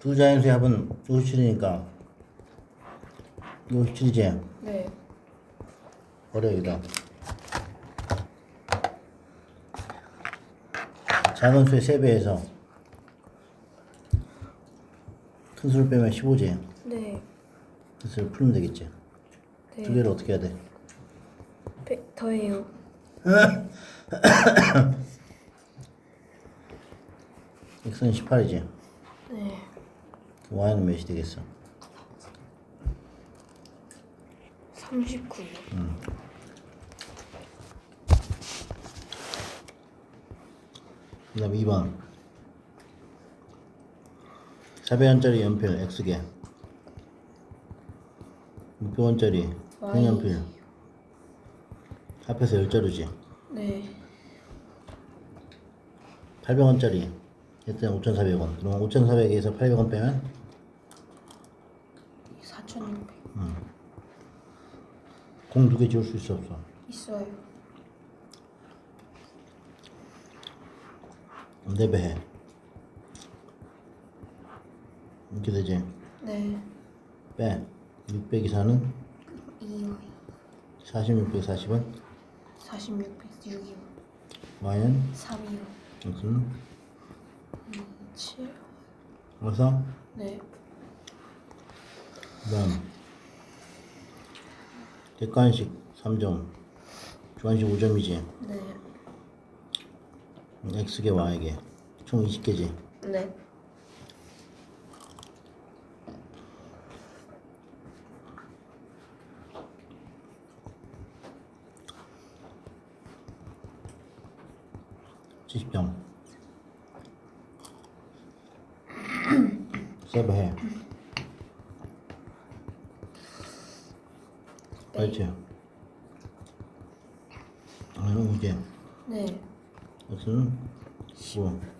두 자연수의 합은 57이니까 57이지? 네. 버려 여기다 작은 수의 3배에서 큰 수를 빼면 15지 네. 그 수를 풀면 되겠지 네. 두 개를 어떻게 해야 돼? 빼, 더해요. x는 18이지 네. Y는 몇이 되겠어? 39. 그 다음에 2번. 400원짜리 연필 X개 600원짜리 색연필. 합해서 10자루지? 네. 800원짜리. 일단 5,400원. 그럼 5,400에서 800원 빼면 4,600. 공두 개 지울 수 있어 없어? 있어요. 4배 해 이렇게 되지 네. 빼 600이 4는 2요. 46, 140은 46, 6이요. y는 3이요. x는 7. 그래서 네. 그 다음 객관식 3점 주관식 5점이지 네. x개 y개 총 20개지 네. 칠십 점 세배 해 그렇지 아니 이제 네. x는 9